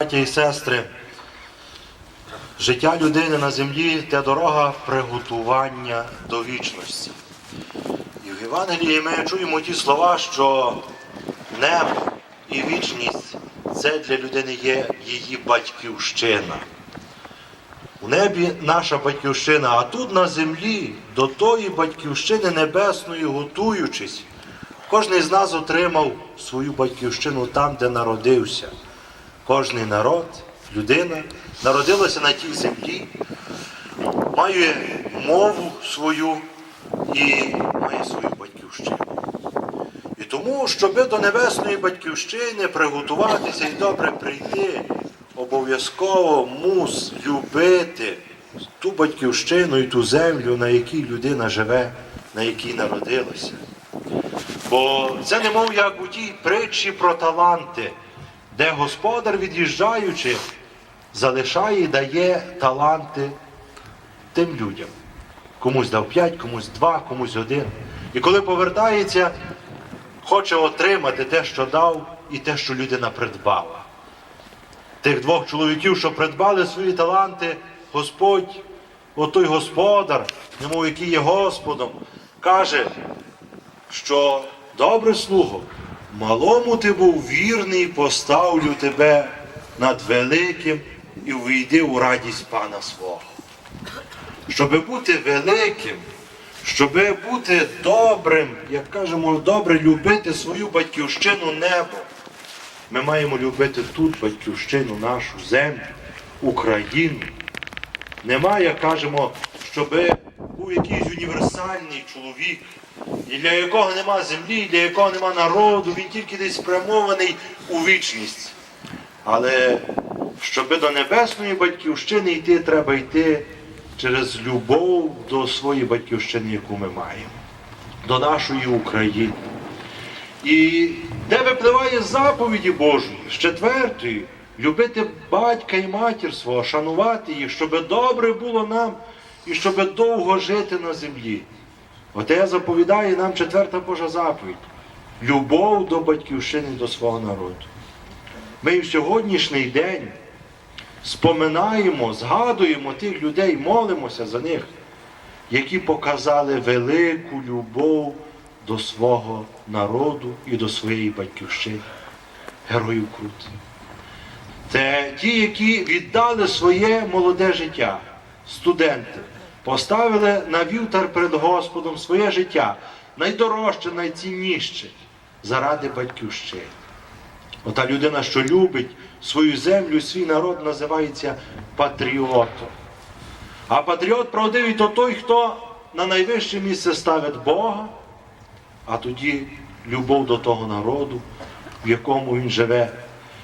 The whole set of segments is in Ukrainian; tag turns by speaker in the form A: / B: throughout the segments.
A: Браті і сестри, життя людини на землі це дорога приготування до вічності. І в Євангелії ми чуємо ті слова, що небо і вічність це для людини є її батьківщина. У небі наша батьківщина, а тут на землі до тої батьківщини небесної готуючись, кожен з нас отримав свою батьківщину там, де народився. Кожний народ, людина народилася на тій землі, має мову свою і має свою батьківщину. І тому, щоб до небесної батьківщини приготуватися і добре прийти, обов'язково мус любити ту батьківщину і ту землю, на якій людина живе, на якій народилася. Бо це немов як у тій притчі про таланти, де господар, від'їжджаючи, залишає і дає таланти тим людям. Комусь дав п'ять, комусь два, комусь один. І коли повертається, хоче отримати те, що дав, і те, що людина придбала. Тих двох чоловіків, що придбали свої таланти, Господь, отой господар, немов який є Господом, каже, що добре слуго, малому ти був вірний, поставлю тебе над великим і увійди у радість пана свого. Щоби бути великим, щоби бути добрим, як кажемо, добре любити свою батьківщину небо. Ми маємо любити тут батьківщину, нашу землю, Україну. Немає, кажемо, щоби був якийсь універсальний чоловік, для якого нема землі, для якого нема народу, він тільки десь спрямований у вічність. Але щоби до небесної батьківщини йти, треба йти через любов до своєї батьківщини, яку ми маємо, до нашої України. І де випливає заповіді Божої, з четвертої, любити батька і матір свого, шанувати їх, щоб добре було нам і щоб довго жити на землі. Оте заповідає нам четверта Божа заповідь. Любов до батьківщини, до свого народу. Ми в сьогоднішній день споминаємо, згадуємо тих людей, молимося за них, які показали велику любов до свого народу і до своєї батьківщини, героїв Крут. Це ті, які віддали своє молоде життя, студенти, поставили на вівтар перед Господом своє життя, найдорожче, найцінніше, заради батьківщини. Ота людина, що любить свою землю, свій народ, називається патріотом. А патріот правдивий то той, хто на найвище місце ставить Бога, а тоді любов до того народу, в якому він живе.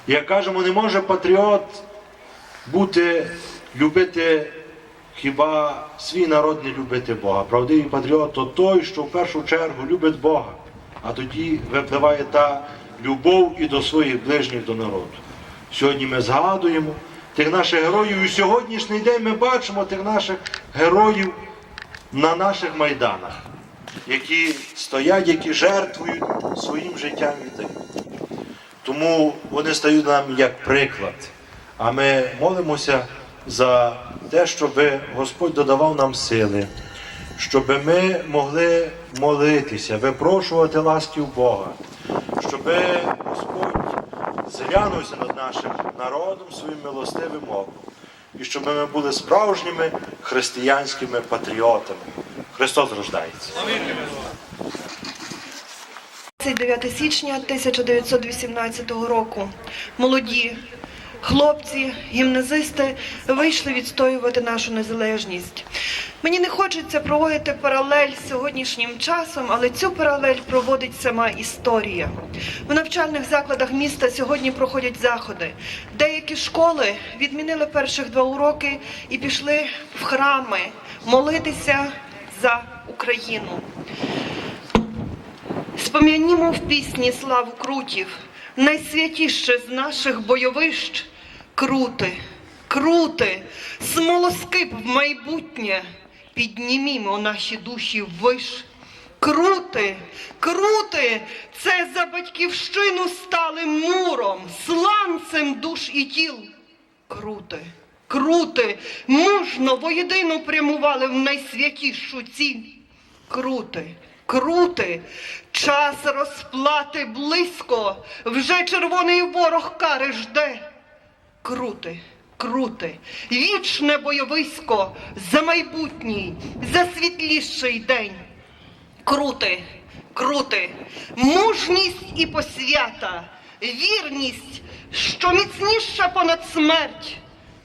A: Як кажемо, не може патріот бути, любити хіба свій народ не любити Бога. Правдивий патріот то той, що в першу чергу любить Бога, а тоді випливає та любов і до своїх ближніх до народу. Сьогодні ми згадуємо тих наших героїв, і сьогоднішній день ми бачимо тих наших героїв на наших майданах, які стоять, які жертвують своїм життям віддають. Тому вони стають нам як приклад. А ми молимося за те, щоб Господь додавав нам сили, щоб ми могли молитися, випрошувати ласків Бога, щоб Господь зглянувся над нашим народом своїм милостивим оком, і щоб ми були справжніми християнськими патріотами. Христос рождається.
B: 29 січня 1918 року молоді хлопці, гімназисти вийшли відстоювати нашу незалежність. Мені не хочеться проводити паралель з сьогоднішнім часом, але цю паралель проводить сама історія. В навчальних закладах міста сьогодні проходять заходи. Деякі школи відмінили перших два уроки і пішли в храми молитися за Україну. Спом'янімо в пісні славу крутів, найсвятіше з наших бойовищ крути, крути, смолоскип в майбутнє, піднімімо наші душі виш, Крути, крути, це за батьківщину стали муром, сланцем душ і тіл. Крути, крути, мужно воєдину прямували в найсвятішу ціль. Крути, крути, час розплати близько, вже червоний ворог кари жде. Крути, крути, вічне бойовисько за майбутній, за світліший день. Крути, крути, мужність і посвята, вірність, що міцніша понад смерть.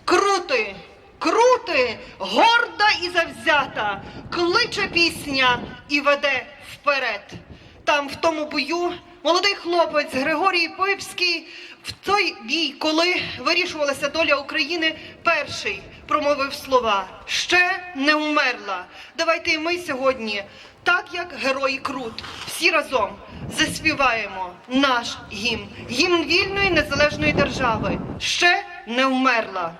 B: Крути, крути, горда і завзята, кличе пісня і веде вперед. Там, в тому бою, молодий хлопець Григорій Пипський в той бій, коли вирішувалася доля України, перший промовив слова ще не вмерла. Давайте і ми сьогодні, так як герої Крут, всі разом заспіваємо наш гімн, гімн вільної незалежної держави. Ще не вмерла.